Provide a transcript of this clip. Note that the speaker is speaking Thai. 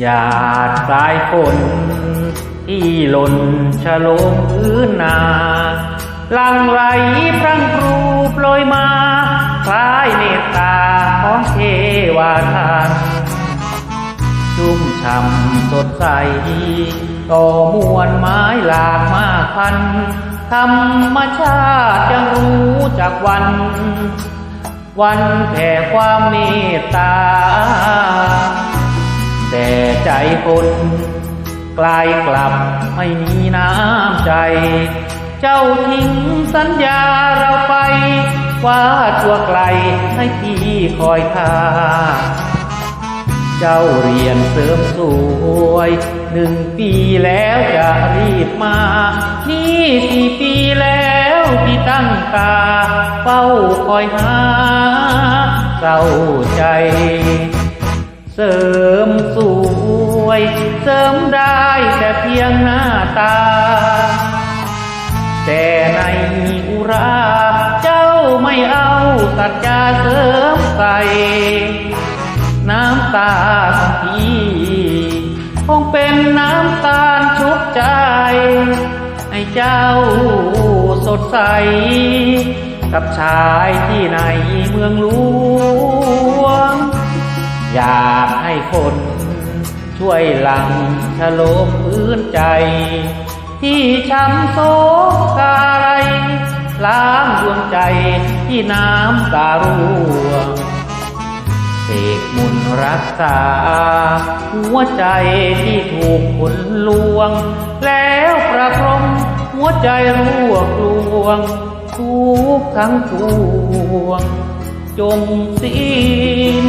หยาดสายฝนที่หล่นชะลมพื้นนาลังไหลพรังพรูโปรยมาคล้ายเมตตาของเทวาทานชุ่มช่ำสดใสต่อมวลไม้หลากมากพัน ธรรมชาติยังรู้จักวัน วันแผ่ความเมตตา แต่ใจคนกลายกลับไม่มีน้ำใจ เจ้าทิ้งสัญญาเราไป ว่าตัวไกลให้พี่คอยทาเจ้าเรียนเสริมสวยหนึ่งปีแล้วจะรีบมา นี่สี่ปีแล้วที่ตั้งตาเฝ้าคอยหาเศร้าใจ เสริมสวย เสริมได้แต่เพียงหน้าตา แต่ในอุราเจ้าไม่เอาสัจจาเสริมใส่น้ำตาของพี่คงเป็นน้ำตาลชุบใจ ให้เจ้าสดใส กับชายที่ในเมืองหลวง อยากให้คนช่วยหลังชโลมพื้นใจ ที่ช้ำโศกกาไรล้างดวงใจที่น้ำตาร่วงเสกมุนรักษา หัวใจที่ถูกคนลวง แล้วประพรมหัวใจร่วบรวง ทุกทั้งปวง จงสิ้น